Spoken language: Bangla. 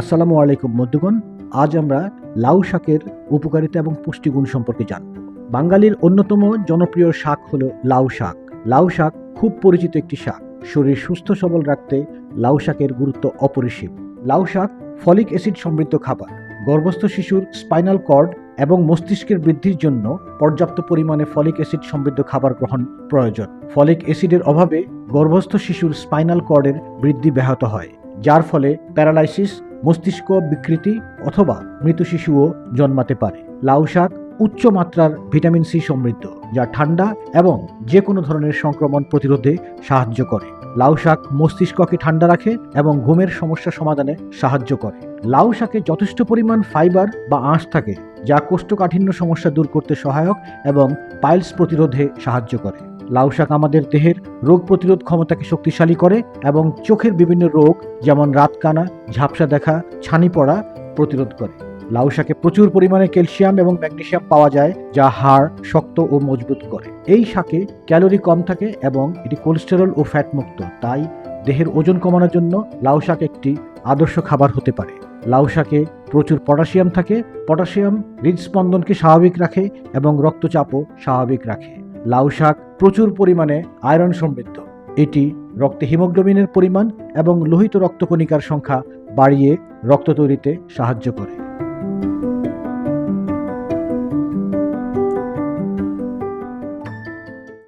আসসালামু আলাইকুম মধ্যগণ আজ আমরা লাউ শাকের উপকারিতা এবং পুষ্টিগুণ সম্পর্কে জানব। বাঙালির অন্যতম জনপ্রিয় শাক হলো লাউ শাক। লাউ শাক খুব পরিচিত একটি শাক। শরীর সুস্থ সবল রাখতে লাউ শাকের গুরুত্ব অপরিসীম। লাউ শাক ফলিক অ্যাসিড সমৃদ্ধ খাবার। গর্ভস্থ শিশুর স্পাইনাল কর্ড এবং মস্তিষ্কের বৃদ্ধির জন্য পর্যাপ্ত পরিমাণে ফলিক অ্যাসিড সমৃদ্ধ খাবার গ্রহণ প্রয়োজন। ফলিক অ্যাসিডের অভাবে গর্ভস্থ শিশুর স্পাইনাল কর্ডের বৃদ্ধি ব্যাহত হয়, যার ফলে প্যারালাইসিস মস্তিষ্ক বিকৃতি অথবা মৃত শিশুও জন্মাতে পারে। লাউ শাক উচ্চ মাত্রার ভিটামিন সি সমৃদ্ধ, যা ঠান্ডা এবং যে কোনো ধরনের সংক্রমণ প্রতিরোধে সাহায্য করে। লাউ শাক মস্তিষ্ককে ঠান্ডা রাখে এবং ঘুমের সমস্যা সমাধানে সাহায্য করে। লাউ শাকে যথেষ্ট পরিমাণ ফাইবার বা আঁশ থাকে, যা কোষ্ঠকাঠিন্য সমস্যা দূর করতে সহায়ক এবং পাইলস প্রতিরোধে সাহায্য করে। লাউ শাক আমাদের দেহের রোগ প্রতিরোধ ক্ষমতাকে শক্তিশালী করে এবং চোখের বিভিন্ন রোগ, যেমন রাতকানা, ঝাপসা দেখা, ছানি পড়া প্রতিরোধ করে। লাউ শাকে প্রচুর পরিমাণে ক্যালসিয়াম এবং ম্যাগনেশিয়াম পাওয়া যায়, যা হাড় শক্ত ও মজবুত করে। এই শাকে ক্যালোরি কম থাকে এবং এটি কোলেস্টেরল ও ফ্যাট মুক্ত, তাই দেহের ওজন কমানোর জন্য লাউ শাক একটি আদর্শ খাবার হতে পারে। লাউ শাকে প্রচুর পটাশিয়াম থাকে, পটাশিয়াম হৃদস্পন্দনকে স্বাভাবিক রাখে এবং রক্তচাপও স্বাভাবিক রাখে। লাউ শাক প্রচুর পরিমাণে আয়রন সমৃদ্ধ। এটি রক্তে হিমোগ্লোবিনের পরিমাণ এবং লোহিত রক্তকণিকার সংখ্যা বাড়িয়ে রক্ত তৈরিতে সাহায্য করে।